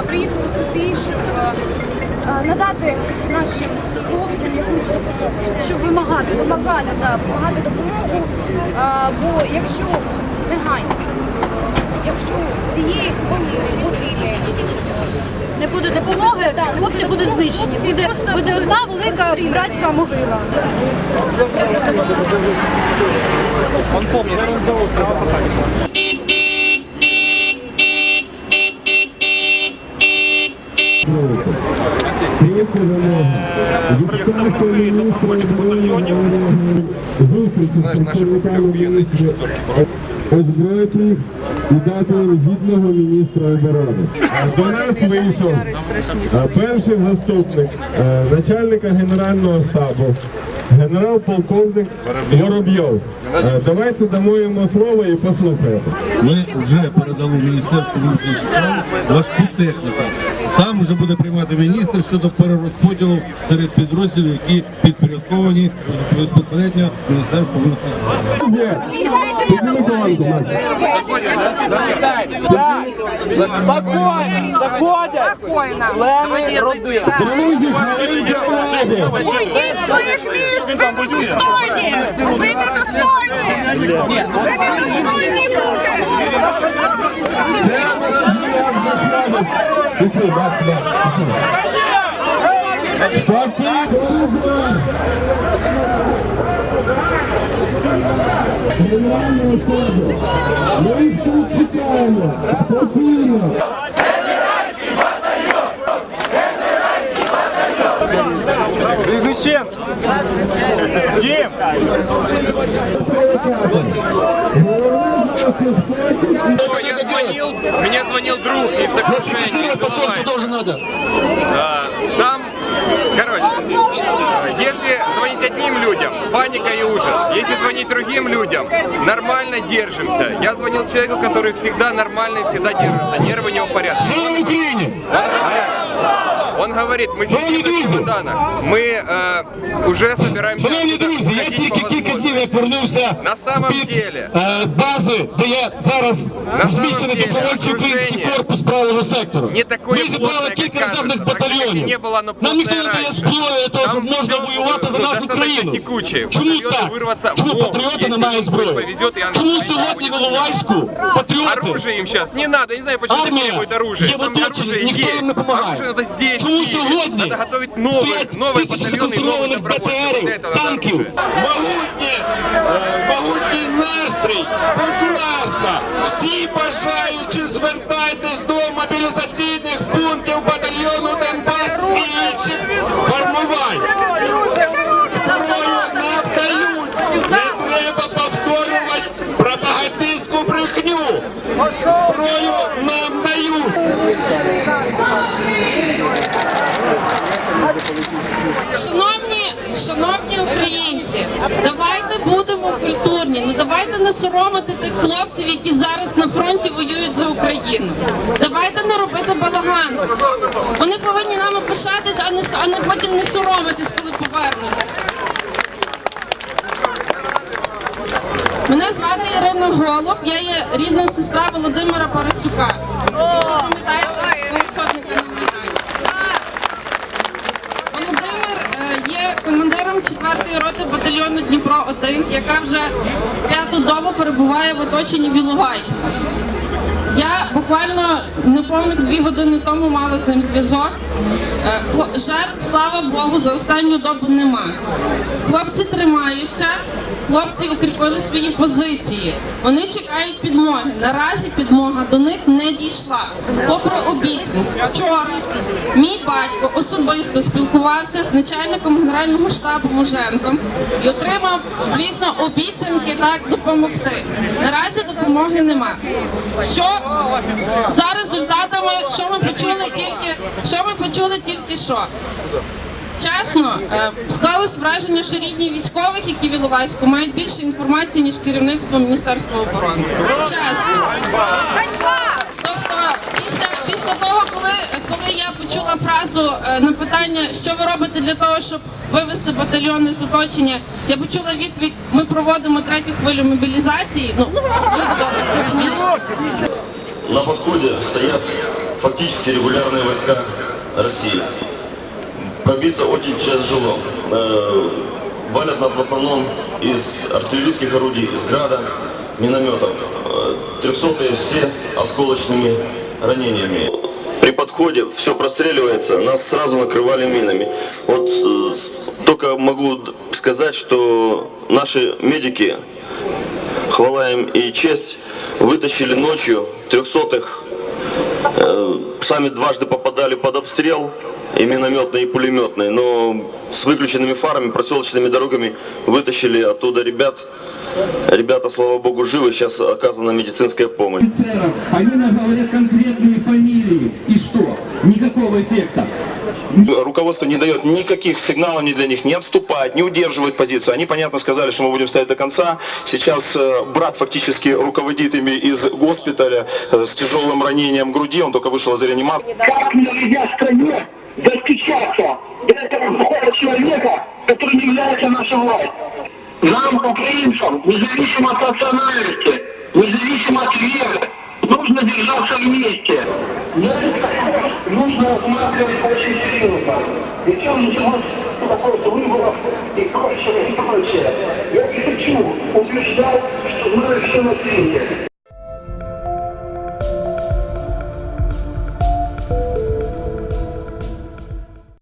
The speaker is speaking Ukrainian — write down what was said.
Е, приїхали сюди, щоб е, е, надати нашим хлопцям якусь допомогу, щоб вимагати, вимагати, да, вимагати допомогу. Бо якщо негайно, якщо цієї хвилини, години Не буде допомоги, Да, хлопці буде будуть знищені. Буде, буде одна велика братська могила. Третя вимога. Відставка міністра оборони зустрічі з представниками міністрів озброїти їх і дати їм гідного міністра оборони. До нас вийшов е, перший заступник е, начальника генерального штабу, генерал-полковник Воробйов. Е, Давайте дамо йому слово і послухаємо. Ми вже передали Міністерству внутрішніх справ важку техніку. Там вже буде приймати міністр щодо перерозподілу серед підрозділів, які підпорядковані безпосередньо Міністерству. Спокойно, заходять члени родини. Друзі, хвилинка. Уйдіть з своїх місць! Ви недостойні! Ви недостойні! Ви! Пішли, бац, бац, пішли. Спокійно. Генерального штабу. Ми їх тут чекаємо. Спокійно. Прізвище. Дім. Я звонил, мне звонил друг из окружения. из Иловайска. тоже надо. Да, Там, короче, если звонить одним людям, паника и ужас. Если звонить другим людям, нормально держимся. Я звонил человеку, который всегда нормально и всегда держится. Нервы у него в порядке. Слава Україні! Он говорит, мы сидим на чемоданах, мы э, уже собираемся Шановні друзі, я ходить тільки по кілька днів возможности. як вернувся На самом з-під деле. е, бази, де я зараз На розміщений самом деле, добровольчий український окружение корпус правого сектору. не такое Ми зібрали плотное, кілька как резервних кажется. Так, батальйонів. не было, оно Нам ніхто не плотное дає раньше. зброї для того, Там щоб можна всё, воювати за ну, нашу достаточно країну. текуче. Чому Батальйони так? вирваться Чому можуть, патріоти якщо не мають Господь зброї? повезет, і Чому Андрій сьогодні в буде Іловайську патріоти Оружие им сейчас не надо, я не знаю, почему Армия требует оружие. є в Там оточенні, оружие ніхто есть. їм не допомагає. Оружие надо здесь, Чому в Киеве. сьогодні Надо готовить новые, стоять новые тисячі батальоны и новых сконтрольованих добровольцев. Вот БТРів, для этого надо танків? оружие. Могутнє, е, могутній настрій. Будь ласка, всі бажаючі звертайтесь Шановні, шановні українці, давайте будемо культурні. Ну давайте не соромити тих хлопців, які зараз на фронті воюють за Україну. Давайте не робити балаган. Вони повинні нами пишатись, а не а не потім не соромитись, коли повернуться. Мене звати Ірина Голуб, я є рідна сестра Володимира Парасюка. Якщо пам'ятаєте, сотника на Майдані. Володимир е, є 4-ї роти батальйону Дніпро 1 яка вже п'яту добу перебуває в оточенні Біловайська. Я буквально неповних дві години тому мала з ним зв'язок. Е, Жертв, слава Богу, за останню добу нема. Хлопці тримаються, хлопці укріпили свої позиції. Вони чекають підмоги. Наразі підмога до них не дійшла. Попри обіцянки, вчора мій батько особисто спілкувався з начальником генерального штабу Муженком і отримав, звісно, обіцянки так допомогти. Наразі допомоги нема. Що за результатами, що ми почули тільки, що ми почули тільки що? Чесно, е, склалось враження, що рідні військових, які в Іловайську, мають більше інформації, ніж керівництво Міністерства оборони. Чесно. Тобто, після, після того, коли, коли я почула фразу е, на питання, що ви робите для того, щоб вивести батальйони з оточення, я почула відповідь: ми проводимо третю хвилю мобілізації. Ну, люди добре, це смішно. На подходе стоят фактически регулярные войска России. Пробиться очень тяжело. Э, Валят нас в основном из артиллерийских орудий, из града, минометов. Трехсотые все осколочными ранениями. При подходе все простреливается, нас сразу накрывали минами. Вот э, только могу сказать, что наши медики хвала им и честь, вытащили ночью трехсотых, э, сами дважды попадали под обстрел, и минометный, и пулеметный, но с выключенными фарами, проселочными дорогами вытащили оттуда ребят. Ребята, слава богу, живы, сейчас оказана медицинская помощь. они нам говорят конкретные фамилии. И что? Никакого эффекта. Руководство не дает никаких сигналов ни для них, не отступать, не удерживать позицию. Они, понятно, сказали, что мы будем стоять до конца. Сейчас э, брат фактически руководит ими из госпиталя э, с тяжелым ранением груди, он только вышел из реанимации. Как в стране, достучаться до этого плохого человека, который не является нашей властью? Нам, украинцам, независимо от национальности, независимо от веры, нужно держаться вместе. Нужно рассматривать очень серьезно. Причем ничего такого выборов и прочее, и прочее. Я не хочу убеждать, что знаю все на свете.